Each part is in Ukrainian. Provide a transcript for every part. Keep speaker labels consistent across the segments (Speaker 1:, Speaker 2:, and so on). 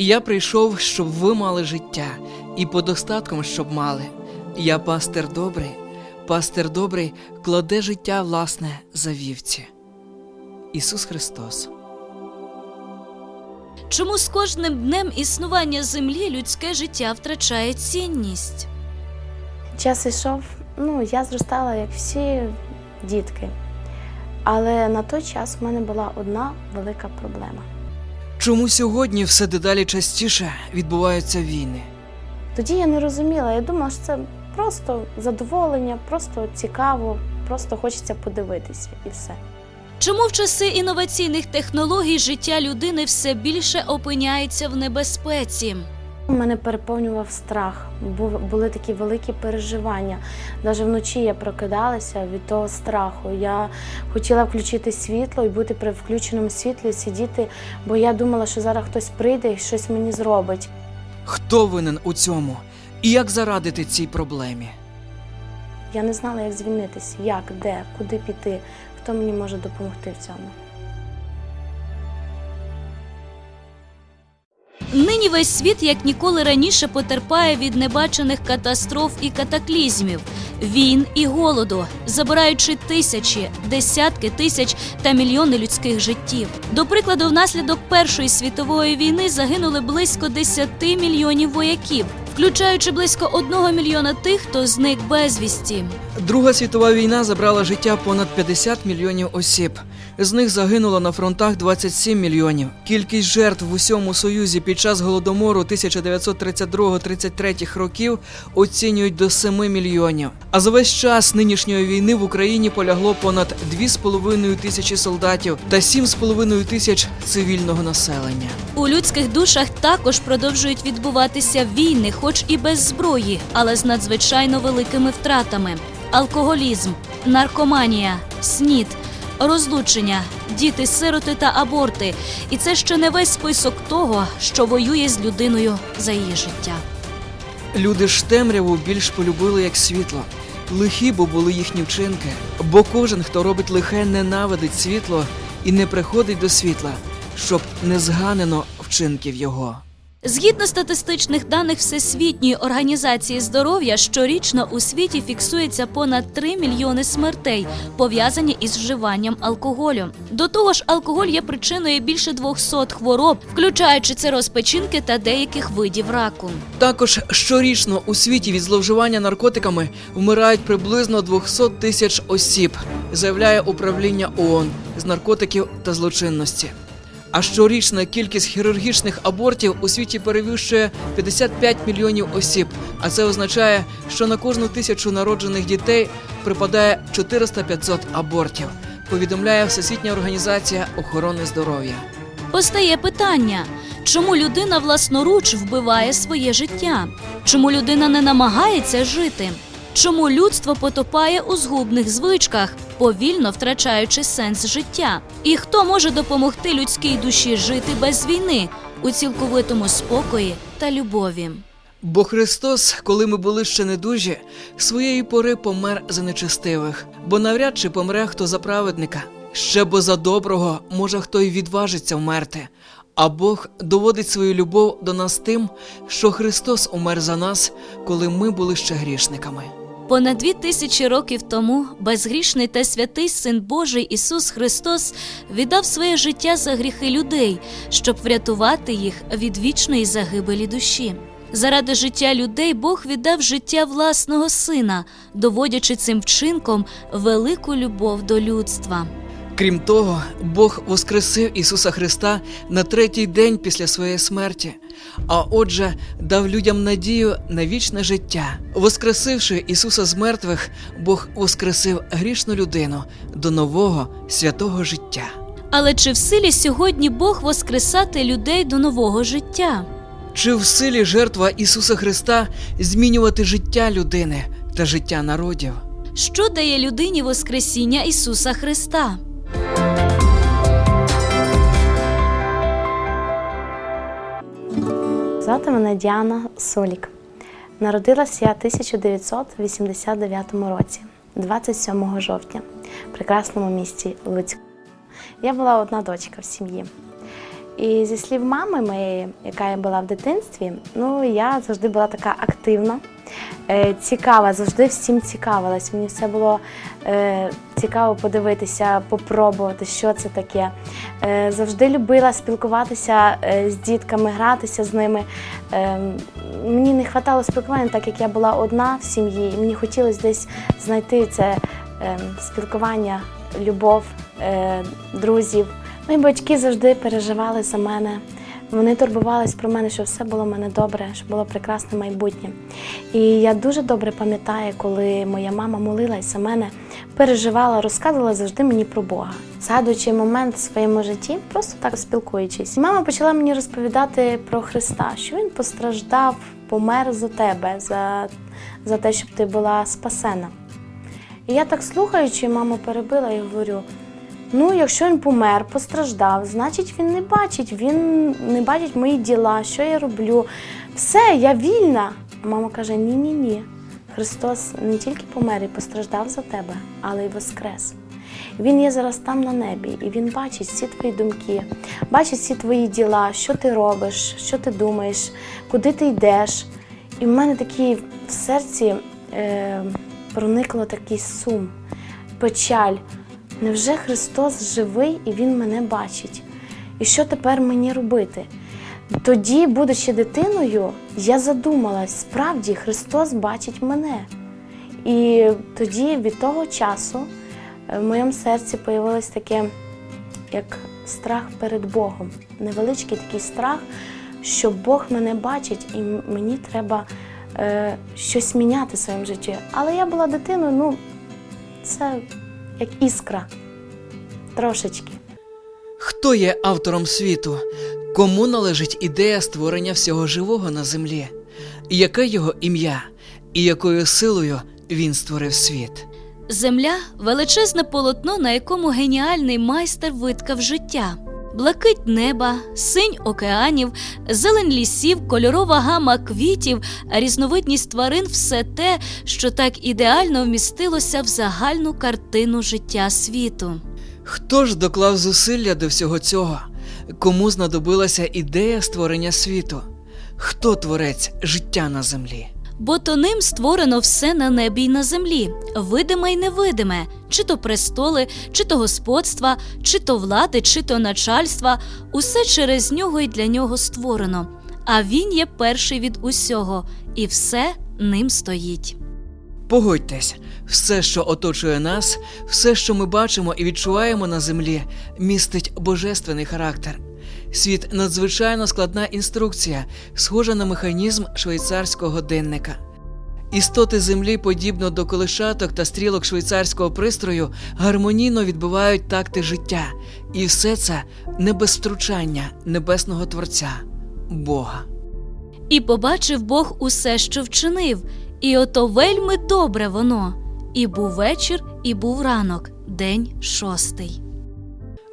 Speaker 1: І я прийшов, щоб ви мали життя, і подостатком, щоб мали. Я пастир добрий, пастир добрий кладе життя власне за вівці. Ісус Христос.
Speaker 2: Чому з кожним днем існування землі людське життя втрачає цінність?
Speaker 3: Час йшов, ну, я зростала, як всі дітки. Але на той час в мене була одна велика проблема.
Speaker 1: Чому сьогодні все дедалі частіше відбуваються війни?
Speaker 3: Тоді я не розуміла, я думала, що це просто задоволення, просто цікаво, просто хочеться подивитися і все.
Speaker 2: Чому в часи інноваційних технологій життя людини все більше опиняється в небезпеці?
Speaker 3: Мене переповнював страх, були такі великі переживання. Навіть вночі я прокидалася від того страху. Я хотіла включити світло і бути при включеному світлі, сидіти, бо я думала, що зараз хтось прийде і щось мені зробить.
Speaker 1: Хто винен у цьому? І як зарадити цій проблемі?
Speaker 3: Я не знала, як звільнитися, як, де, куди піти, хто мені може допомогти в цьому.
Speaker 2: Нині весь світ як ніколи раніше потерпає від небачених катастроф і катаклізмів, війн і голоду, забираючи тисячі, десятки тисяч та мільйони людських життів. До прикладу, внаслідок Першої світової війни загинули близько 10 мільйонів вояків, включаючи близько 1 мільйона тих, хто зник безвісті.
Speaker 1: Друга світова війна забрала життя понад 50 мільйонів осіб. З них загинуло на фронтах 27 мільйонів. Кількість жертв в усьому союзі під час голодомору 1932-33 років оцінюють до 7 мільйонів. А за весь час нинішньої війни в Україні полягло понад 2,5 тисячі солдатів та 7,5 тисяч цивільного населення.
Speaker 2: У людських душах також продовжують відбуватися війни, хоч і без зброї, але з надзвичайно великими втратами: алкоголізм, наркоманія, снід, розлучення, діти, сироти та аборти. І це ще не весь список того, що воює з людиною за її життя.
Speaker 1: Люди ж темряву більш полюбили як світло. Лихі бо були їхні вчинки, бо кожен, хто робить лихе, ненавидить світло і не приходить до світла, щоб не зганено вчинків його.
Speaker 2: Згідно статистичних даних Всесвітньої організації здоров'я, щорічно у світі фіксується понад 3 мільйони смертей, пов'язані із вживанням алкоголю. До того ж, алкоголь є причиною більше 200 хвороб, включаючи цироз печінки та деяких видів раку.
Speaker 1: Також щорічно у світі від зловживання наркотиками вмирають приблизно 200 тисяч осіб, заявляє управління ООН з наркотиків та злочинності. А щорічна кількість хірургічних абортів у світі перевищує 55 мільйонів осіб. А це означає, що на кожну тисячу народжених дітей припадає 400-500 абортів. Повідомляє Всесвітня організація охорони здоров'я.
Speaker 2: Постає питання, чому людина власноруч вбиває своє життя? Чому людина не намагається жити? Чому людство потопає у згубних звичках, повільно втрачаючи сенс життя? І хто може допомогти людській душі жити без війни у цілковитому спокої та любові?
Speaker 1: Бо Христос, коли ми були ще недужі, своєї пори помер за нечестивих, бо навряд чи помре хто за праведника. Ще бо за доброго може хто й відважиться вмерти. А Бог доводить свою любов до нас тим, що Христос умер за нас, коли ми були ще грішниками.
Speaker 2: Понад дві тисячі років тому безгрішний та святий Син Божий Ісус Христос віддав своє життя за гріхи людей, щоб врятувати їх від вічної загибелі душі. Заради життя людей Бог віддав життя власного сина, доводячи цим вчинком велику любов до людства.
Speaker 1: Крім того, Бог воскресив Ісуса Христа на третій день після своєї смерті, а отже, дав людям надію на вічне життя. Воскресивши Ісуса з мертвих, Бог воскресив грішну людину до нового святого життя.
Speaker 2: Але чи в силі сьогодні Бог воскресати людей до нового життя?
Speaker 1: Чи в силі жертва Ісуса Христа змінювати життя людини та життя народів?
Speaker 2: Що дає людині Воскресіння Ісуса Христа?
Speaker 3: Звати мене Діана Солік. Народилася я в 1989 році, 27 жовтня, в прекрасному місті Луцьк. Я була одна дочка в сім'ї. І зі слів мами моєї, яка я була в дитинстві, ну я завжди була така активна, цікава, завжди всім цікавилась. Мені все було е, цікаво подивитися, попробувати, що це таке. Е, завжди любила спілкуватися е, з дітками, гратися з ними. Е, мені не вистачало спілкування, так як я була одна в сім'ї, і мені хотілося десь знайти це е, спілкування, любов, е, друзів. Мої батьки завжди переживали за мене. Вони турбувались про мене, щоб все було в мене добре, щоб було прекрасне майбутнє. І я дуже добре пам'ятаю, коли моя мама молилась за мене, переживала, розказувала завжди мені про Бога. Згадуючи момент в своєму житті, просто так спілкуючись. Мама почала мені розповідати про Христа, що він постраждав, помер за тебе, за, за те, щоб ти була спасена. І я так слухаючи, маму перебила і говорю: ну, якщо він помер, постраждав, значить він не бачить, він не бачить мої діла, що я роблю. Все, я вільна. А мама каже: ні, ні, ні. Христос не тільки помер і постраждав за тебе, але й воскрес. Він є зараз там на небі, і він бачить всі твої думки, бачить всі твої діла, що ти робиш, що ти думаєш, куди ти йдеш. І в мене такий в серці е, проникло такий сум, печаль. Невже Христос живий і Він мене бачить? І що тепер мені робити? Тоді, будучи дитиною, я задумалась, справді Христос бачить мене. І тоді від того часу е, в моєму серці появилось таке, як страх перед Богом. Невеличкий такий страх, що Бог мене бачить, і мені треба е, щось міняти в своєму житті. Але я була дитиною, ну, це як іскра. Трошечки.
Speaker 1: Хто є автором світу? Кому належить ідея створення всього живого на землі? Яке його ім'я? І якою силою він створив світ?
Speaker 2: Земля величезне полотно, на якому геніальний майстер виткав життя. Блакить неба, синь океанів, зелень лісів, кольорова гама квітів, різновидність тварин все те, що так ідеально вмістилося в загальну картину життя світу.
Speaker 1: Хто ж доклав зусилля до всього цього? Кому знадобилася ідея створення світу? Хто творець життя на землі?
Speaker 2: Бо то ним створено все на небі й на землі, видиме й невидиме, чи то престоли, чи то господства, чи то влади, чи то начальства, усе через нього й для нього створено. А він є перший від усього, і все ним стоїть.
Speaker 1: Погодьтесь, все, що оточує нас, все, що ми бачимо і відчуваємо на землі, містить божественний характер. Світ надзвичайно складна інструкція, схожа на механізм швейцарського годинника. Істоти землі, подібно до колишаток та стрілок швейцарського пристрою, гармонійно відбивають такти життя, і все це не без втручання небесного Творця Бога.
Speaker 2: І побачив Бог усе, що вчинив, і ото вельми добре воно. І був вечір, і був ранок, день шостий.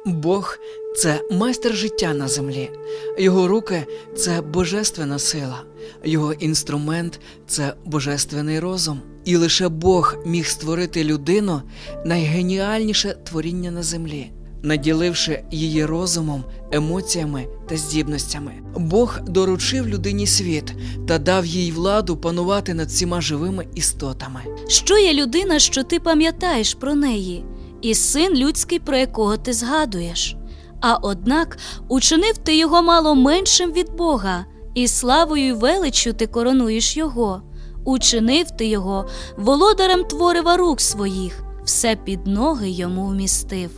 Speaker 1: Бог це майстер життя на землі, його руки це божественна сила, його інструмент це божественний розум. І лише Бог міг створити людину найгеніальніше творіння на землі, наділивши її розумом, емоціями та здібностями. Бог доручив людині світ та дав їй владу панувати над всіма живими істотами.
Speaker 2: Що є людина, що ти пам'ятаєш про неї, і син людський, про якого ти згадуєш? А однак учинив ти його мало меншим від Бога, і славою й величчю ти коронуєш його. Учинив ти його володарем творива рук своїх, все під ноги йому вмістив.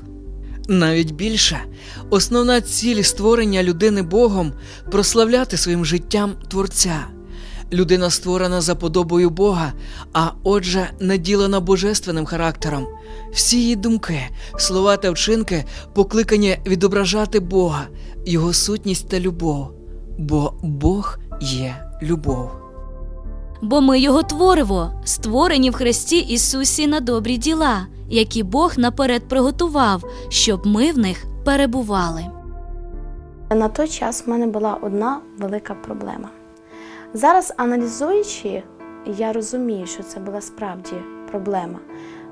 Speaker 1: Навіть більше, основна ціль створення людини Богом прославляти своїм життям Творця. Людина створена за подобою Бога, а отже, наділена божественним характером. Всі її думки, слова та вчинки покликані відображати Бога, Його сутність та любов, бо Бог є любов.
Speaker 2: Бо ми його твориво, створені в Христі Ісусі на добрі діла, які Бог наперед приготував, щоб ми в них перебували.
Speaker 3: На той час в мене була одна велика проблема. Зараз, аналізуючи, я розумію, що це була справді проблема.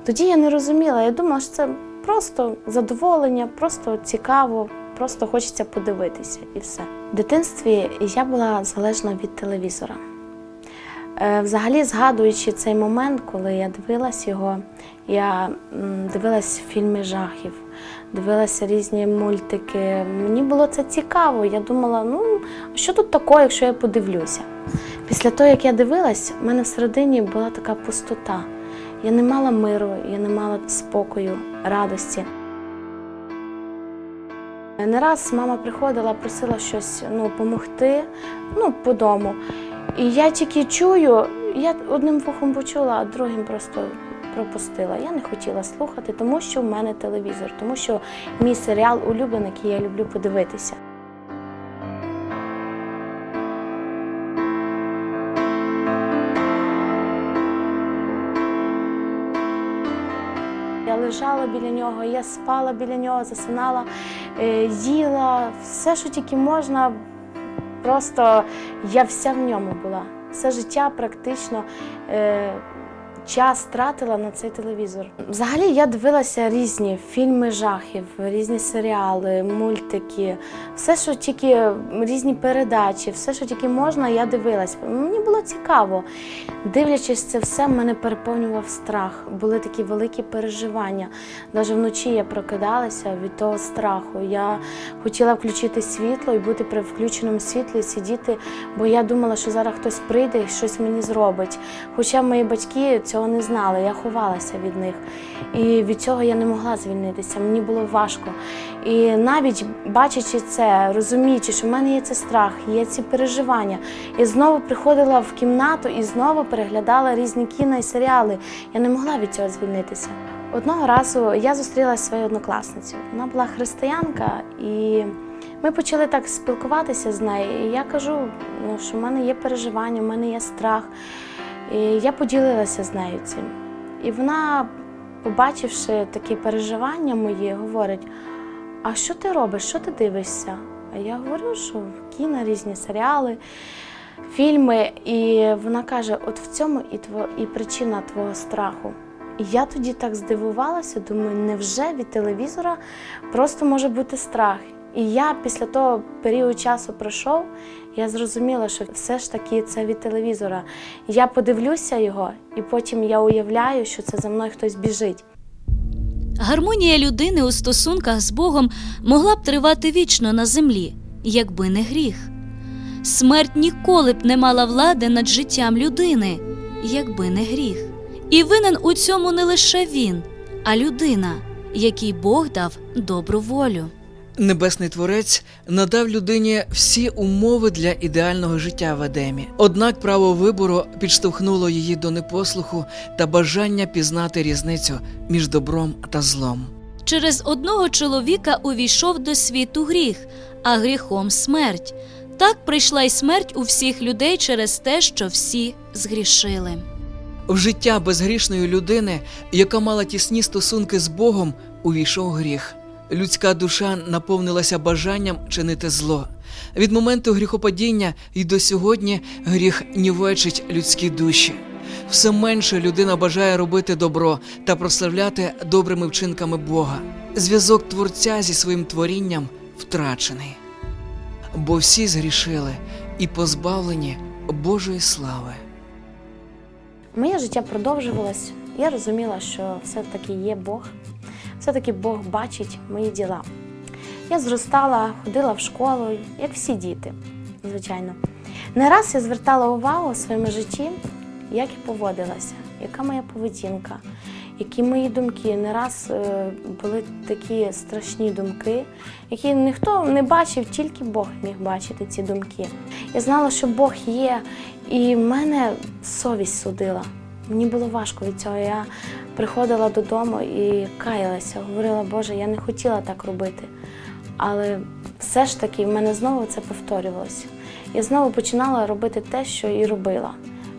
Speaker 3: Тоді я не розуміла, я думала, що це просто задоволення, просто цікаво просто хочеться подивитися і все. В дитинстві я була залежна від телевізора. Е, Взагалі, згадуючи цей момент, коли я дивилась його, я дивилась фільми жахів, дивилася різні мультики. Мені було це цікаво. Я думала, ну що тут такого, якщо я подивлюся? Після того, як я дивилась, в мене всередині була така пустота. Я не мала миру, я не мала спокою, радості. Не раз мама приходила, просила щось ну, допомогти ну, по дому. І я тільки чую, я одним вухом почула, а другим просто пропустила. Я не хотіла слухати, тому що в мене телевізор, тому що мій серіал улюблений, який я люблю подивитися. Я лежала біля нього, я спала біля нього, засинала, е, їла, все, що тільки можна. Просто я вся в ньому була. Все життя практично е, час тратила на цей телевізор. Взагалі я дивилася різні фільми жахів, різні серіали, мультики, все, що тільки різні передачі, все, що тільки можна, я дивилась. Мені було цікаво. Дивлячись це все, мене переповнював страх. Були такі великі переживання. Навіть вночі я прокидалася від того страху. Я хотіла включити світло і бути при включеному світлі, сидіти, бо я думала, що зараз хтось прийде і щось мені зробить. Хоча мої батьки цього не знали, я ховалася від них. І від цього я не могла звільнитися. Мені було важко. І навіть бачачи це, розуміючи, що в мене є цей страх, є ці переживання, я знову приходила в кімнату і знову переглядала різні кіно і серіали. Я не могла від цього звільнитися. Одного разу я зустрілася зі своєю однокласницею. Вона була християнка, і ми почали так спілкуватися з нею. І я кажу, ну, що в мене є переживання, в мене є страх. І я поділилася з нею цим. І вона, побачивши такі переживання мої, говорить: а що ти робиш? Що ти дивишся? А я говорю, що кіно, різні серіали, фільми. І вона каже: от в цьому і, тво, і причина твого страху. І я тоді так здивувалася, думаю, невже від телевізора просто може бути страх? І я після того період часу пройшов, я зрозуміла, що все ж таки це від телевізора. Я подивлюся його, і потім я уявляю, що це за мною хтось біжить.
Speaker 2: Гармонія людини у стосунках з Богом могла б тривати вічно на землі, якби не гріх. Смерть ніколи б не мала влади над життям людини, якби не гріх. І винен у цьому не лише він, а людина, якій Бог дав добру волю.
Speaker 1: Небесний творець надав людині всі умови для ідеального життя в Едемі. Однак право вибору підштовхнуло її до непослуху та бажання пізнати різницю між добром та злом.
Speaker 2: Через одного чоловіка увійшов до світу гріх, а гріхом смерть. Так прийшла й смерть у всіх людей через те, що всі згрішили.
Speaker 1: В життя безгрішної людини, яка мала тісні стосунки з Богом, увійшов гріх. Людська душа наповнилася бажанням чинити зло. Від моменту гріхопадіння і до сьогодні гріх нівечить людські душі. Все менше людина бажає робити добро та прославляти добрими вчинками Бога. Зв'язок творця зі своїм творінням втрачений. Бо всі згрішили і позбавлені Божої слави.
Speaker 3: Моє життя продовжувалось. Я розуміла, що все-таки є Бог, все-таки Бог бачить мої діла. Я зростала, ходила в школу, як всі діти, звичайно. Не раз я звертала увагу у своєму житті, як я поводилася, яка моя поведінка, які мої думки. Не раз е, були такі страшні думки, які ніхто не бачив, тільки Бог міг бачити ці думки. Я знала, що Бог є, і в мене совість судила. Мені було важко від цього. Я приходила додому і каялася, говорила, Боже, я не хотіла так робити. Але все ж таки в мене знову це повторювалося. Я знову починала робити те, що і робила.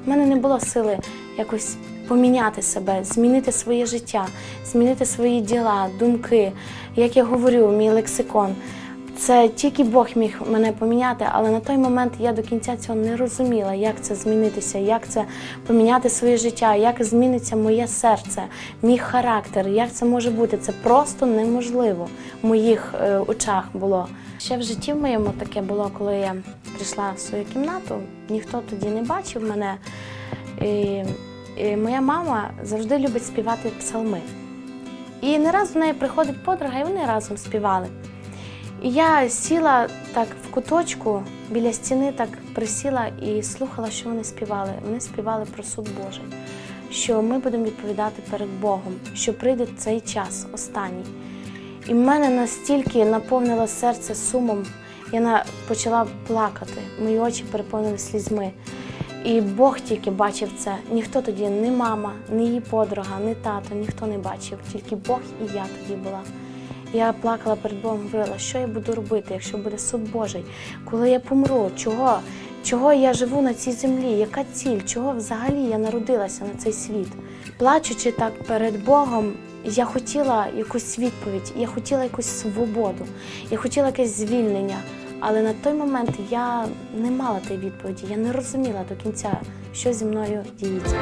Speaker 3: У мене не було сили якось поміняти себе, змінити своє життя, змінити свої діла, думки. Як я говорю, мій лексикон. Це тільки Бог міг мене поміняти, але на той момент я до кінця цього не розуміла, як це змінитися, як це поміняти своє життя, як зміниться моє серце, мій характер, як це може бути. Це просто неможливо в моїх е, очах було. Ще в житті в моєму таке було, коли я прийшла в свою кімнату, ніхто тоді не бачив мене. І, і моя мама завжди любить співати псалми. І не раз до неї приходить подруга, і вони разом співали. І я сіла так в куточку біля стіни, так присіла і слухала, що вони співали. Вони співали про суд Божий, що ми будемо відповідати перед Богом, що прийде цей час останній. І в мене настільки наповнило серце сумом, я почала плакати, мої очі переповнили слізьми. І Бог тільки бачив це. Ніхто тоді, ні мама, ні її подруга, ні тато, ніхто не бачив. Тільки Бог і я тоді була. Я плакала перед Богом, говорила, що я буду робити, якщо буде суд Божий, коли я помру, чого, чого я живу на цій землі, яка ціль, чого взагалі я народилася на цей світ. Плачучи так перед Богом, я хотіла якусь відповідь, я хотіла якусь свободу, я хотіла якесь звільнення. Але на той момент я не мала тієї відповіді, я не розуміла до кінця, що зі мною діється.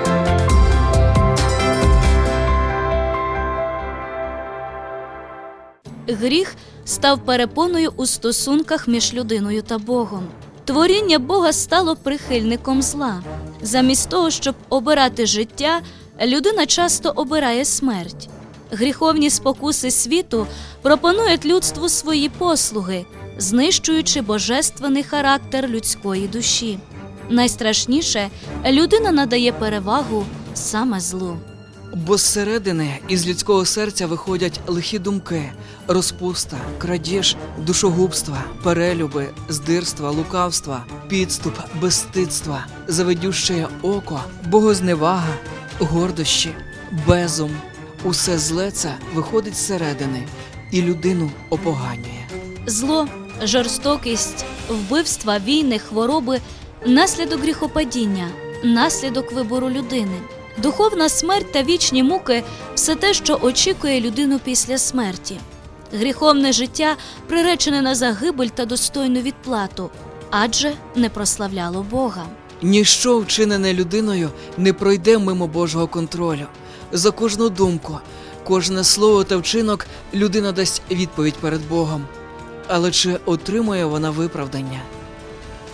Speaker 2: Гріх став перепоною у стосунках між людиною та Богом. Творіння Бога стало прихильником зла. Замість того, щоб обирати життя, людина часто обирає смерть. Гріховні спокуси світу пропонують людству свої послуги, знищуючи божественний характер людської душі. Найстрашніше людина надає перевагу саме злу.
Speaker 1: Бо зсередини із людського серця виходять лихі думки, розпуста, крадіж, душогубства, перелюби, здирства, лукавства, підступ, безстидства, заведюще око, богозневага, гордощі, безум. Усе зле це виходить зсередини і людину опоганює.
Speaker 2: Зло, жорстокість, вбивства, війни, хвороби наслідок гріхопадіння, наслідок вибору людини. Духовна смерть та вічні муки все те, що очікує людину після смерті. Гріховне життя приречене на загибель та достойну відплату, адже не прославляло Бога.
Speaker 1: Ніщо вчинене людиною не пройде мимо Божого контролю. За кожну думку, кожне слово та вчинок людина дасть відповідь перед Богом. Але чи отримує вона виправдання?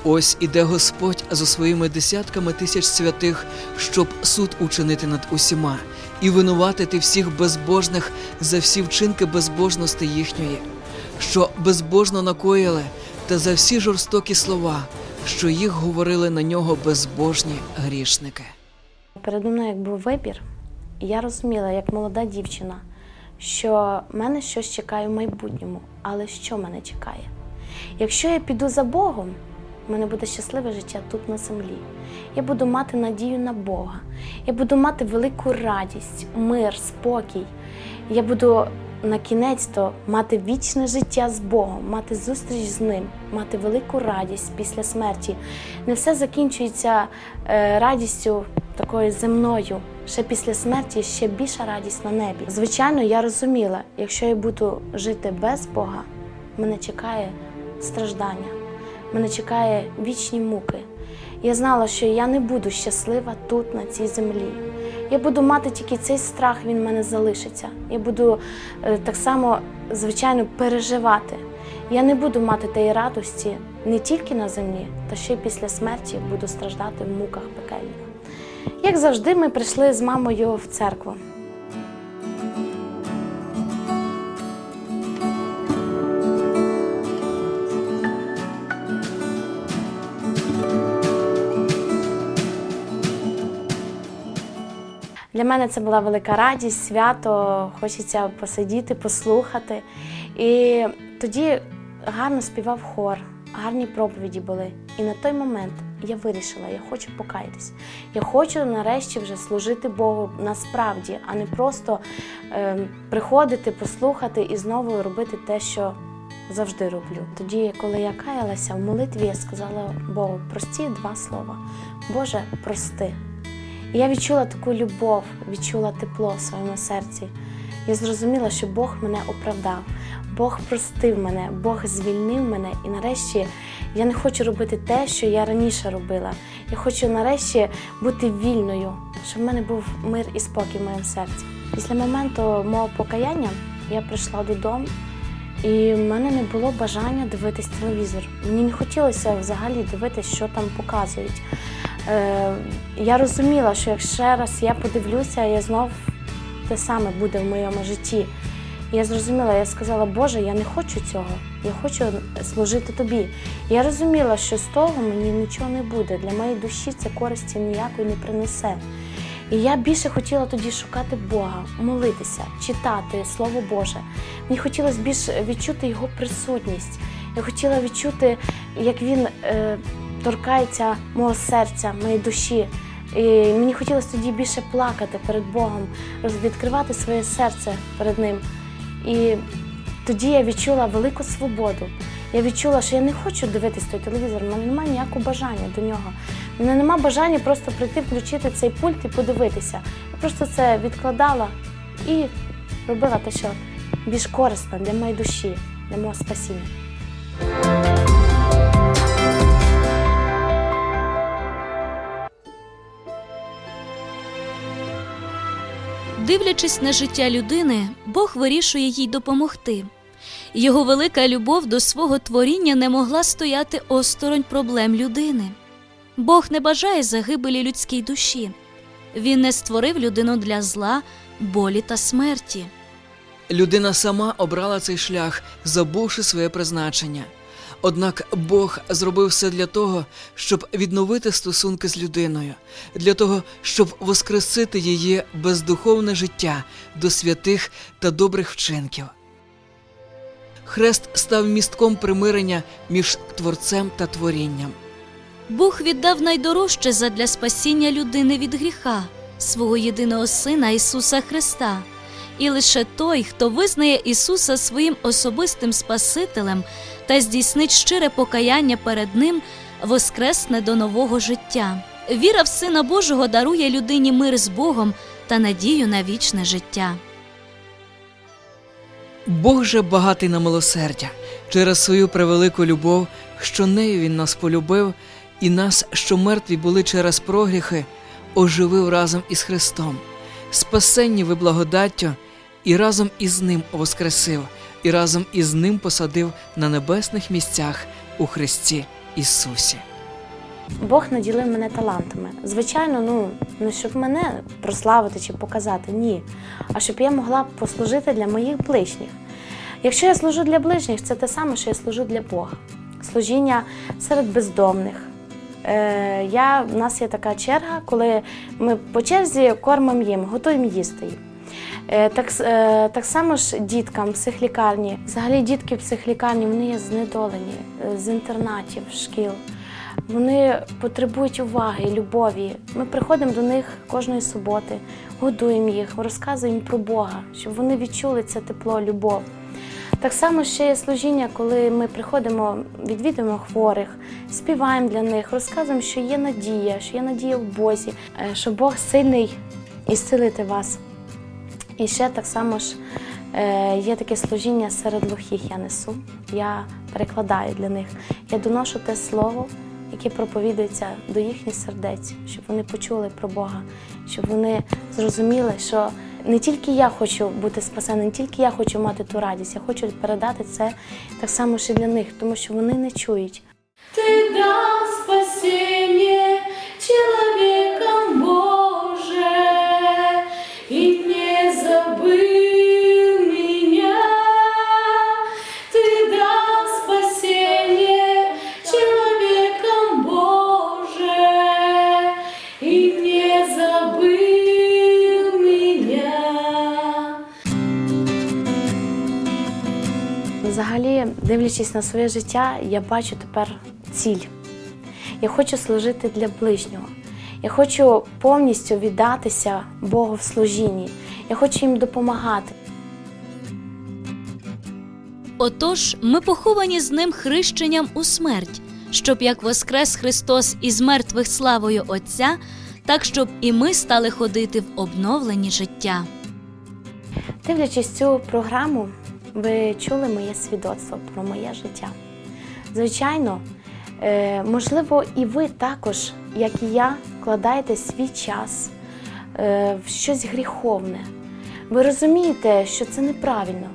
Speaker 1: Ось іде Господь за своїми десятками тисяч святих, щоб суд учинити над усіма і винуватити всіх безбожних за всі вчинки безбожності їхньої, що безбожно накоїли, та за всі жорстокі слова, що їх говорили на нього безбожні грішники.
Speaker 3: Передо мною як був вибір, я розуміла, як молода дівчина, що мене щось чекає в майбутньому, але що мене чекає? Якщо я піду за Богом, в мене буде щасливе життя тут на землі. Я буду мати надію на Бога. Я буду мати велику радість, мир, спокій. Я буду на кінець то мати вічне життя з Богом, мати зустріч з ним, мати велику радість після смерті. Не все закінчується е, радістю такою земною. Ще після смерті ще більша радість на небі. Звичайно, я розуміла, якщо я буду жити без Бога, мене чекає страждання, мене чекає вічні муки. Я знала, що я не буду щаслива тут, на цій землі. Я буду мати тільки цей страх, він в мене залишиться. Я буду е, так само, звичайно, переживати. Я не буду мати тієї радості не тільки на землі, та ще й після смерті буду страждати в муках пекельних. Як завжди, ми прийшли з мамою в церкву. Для мене це була велика радість, свято, хочеться посидіти, послухати. І тоді гарно співав хор, гарні проповіді були. І на той момент я вирішила, я хочу покаятись. Я хочу нарешті вже служити Богу насправді, а не просто е, приходити, послухати і знову робити те, що завжди роблю. Тоді, коли я каялася в молитві, я сказала Богу прості два слова: Боже, прости. І я відчула таку любов, відчула тепло в своєму серці. Я зрозуміла, що Бог мене оправдав. Бог простив мене, Бог звільнив мене, і нарешті я не хочу робити те, що я раніше робила. Я хочу нарешті бути вільною, щоб в мене був мир і спокій в моєму серці. Після моменту мого покаяння я прийшла додому, і в мене не було бажання дивитись телевізор. Мені не хотілося взагалі дивитися, що там показують. Е, я розуміла, що якщо раз я подивлюся, я знов те саме буде в моєму житті. Я зрозуміла, я сказала, Боже, я не хочу цього, я хочу служити тобі. Я розуміла, що з того мені нічого не буде. Для моєї душі це користі ніякої не принесе. І я більше хотіла тоді шукати Бога, молитися, читати Слово Боже. Мені хотілося більше відчути Його присутність. Я хотіла відчути, як Він е, торкається мого серця, моєї душі. І мені хотілося тоді більше плакати перед Богом, відкривати своє серце перед Ним. І тоді я відчула велику свободу. Я відчула, що я не хочу дивитись той телевізор, в мене немає ніякого бажання до нього. У мене немає бажання просто прийти, включити цей пульт і подивитися. Я просто це відкладала і робила те, що більш корисно для моєї душі, для мого спасіння.
Speaker 2: Дивлячись на життя людини, Бог вирішує їй допомогти. Його велика любов до свого творіння не могла стояти осторонь проблем людини. Бог не бажає загибелі людській душі. Він не створив людину для зла, болі та смерті.
Speaker 1: Людина сама обрала цей шлях, забувши своє призначення. Однак Бог зробив все для того, щоб відновити стосунки з людиною, для того, щоб воскресити її бездуховне життя до святих та добрих вчинків. Хрест став містком примирення між творцем та творінням.
Speaker 2: Бог віддав найдорожче задля спасіння людини від гріха, свого єдиного Сина Ісуса Христа. І лише той, хто визнає Ісуса своїм особистим Спасителем та здійснить щире покаяння перед Ним, воскресне до нового життя. Віра в Сина Божого дарує людині мир з Богом та надію на вічне життя.
Speaker 1: Бог же багатий на милосердя через свою превелику любов, що нею Він нас полюбив, і нас, що мертві були через прогріхи, оживив разом із Христом, спасенні ви благодаттю, і разом із Ним воскресив, і разом із Ним посадив на небесних місцях у Христі Ісусі.
Speaker 3: Бог наділив мене талантами. Звичайно, ну не щоб мене прославити чи показати, ні. А щоб я могла послужити для моїх ближніх. Якщо я служу для ближніх, це те саме, що я служу для Бога. Служіння серед бездомних. Е, я, у нас є така черга, коли ми по черзі кормимо їм, готуємо їсти їм. Е, Так, е, так само ж діткам психлікарні. Взагалі дітки в психлікарні вони є знедолені е, з інтернатів, шкіл. Вони потребують уваги, любові. Ми приходимо до них кожної суботи, годуємо їх, розказуємо про Бога, щоб вони відчули це тепло, любов. Так само ще є служіння, коли ми приходимо, відвідуємо хворих, співаємо для них, розказуємо, що є надія, що є надія в Бозі, що Бог сильний і зцілити вас. І ще так само ж е, є таке служіння серед глухих я несу. Я перекладаю для них. Я доношу те слово, яке проповідується до їхніх сердець, щоб вони почули про Бога, щоб вони зрозуміли, що не тільки я хочу бути спасеним, не тільки я хочу мати ту радість, я хочу передати це так само ще для них, тому що вони не чують.
Speaker 4: Ты
Speaker 3: дивлячись на своє життя, я бачу тепер ціль. Я хочу служити для ближнього. Я хочу повністю віддатися Богу в служінні. Я хочу їм допомагати.
Speaker 2: Отож, ми поховані з ним хрещенням у смерть, щоб як воскрес Христос із мертвих славою Отця, так щоб і ми стали ходити в обновленні життя.
Speaker 3: Дивлячись цю програму, ви чули моє свідоцтво про моє життя. Звичайно, е, можливо, і ви також, як і я, вкладаєте свій час е, в щось гріховне. Ви розумієте, що це неправильно.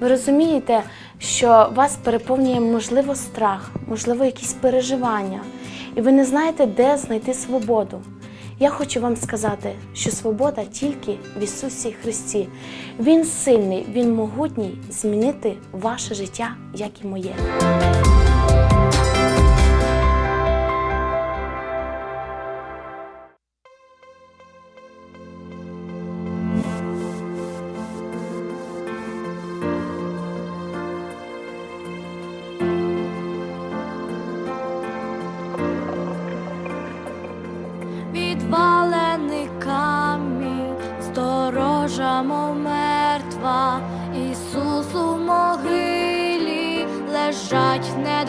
Speaker 3: Ви розумієте, що вас переповнює, можливо, страх, можливо, якісь переживання, і ви не знаєте, де знайти свободу. Я хочу вам сказати, що свобода тільки в Ісусі Христі. Він сильний, Він могутній змінити ваше життя, як і моє.
Speaker 5: Сторожа, мов мертва, Ісус у могилі лежать не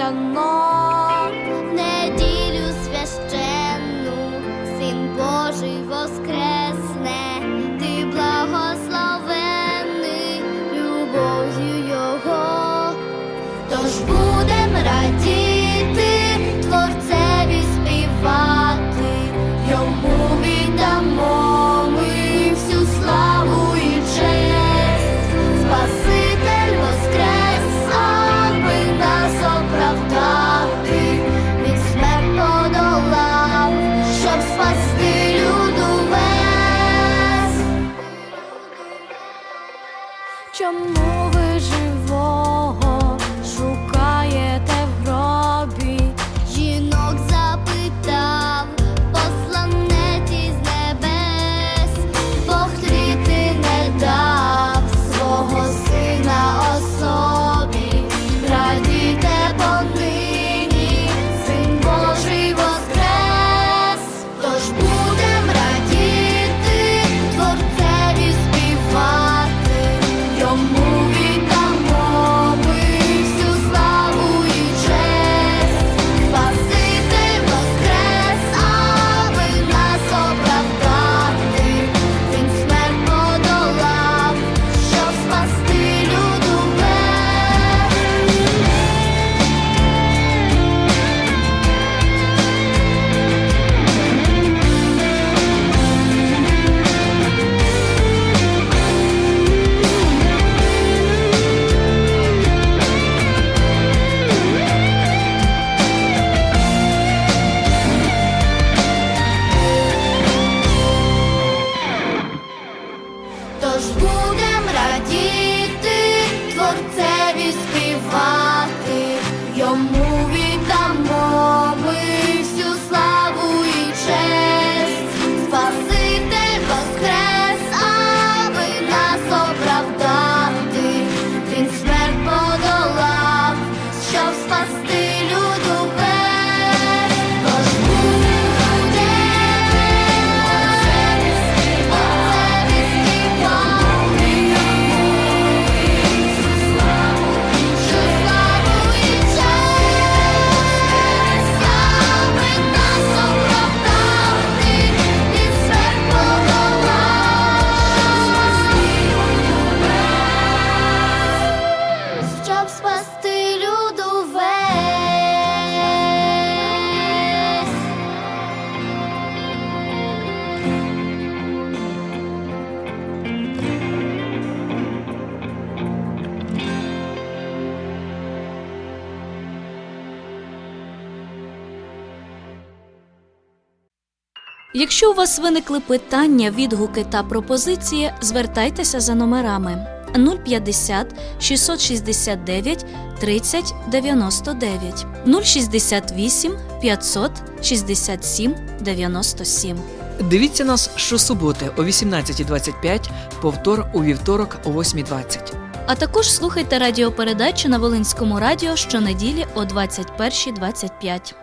Speaker 2: Якщо у вас виникли питання, відгуки та пропозиції, звертайтеся за номерами 050 669 30 99 068 567 97.
Speaker 1: Дивіться нас щосуботи о 18.25, повтор у вівторок о 8.20.
Speaker 2: А також слухайте радіопередачі на Волинському радіо щонеділі о 21.25.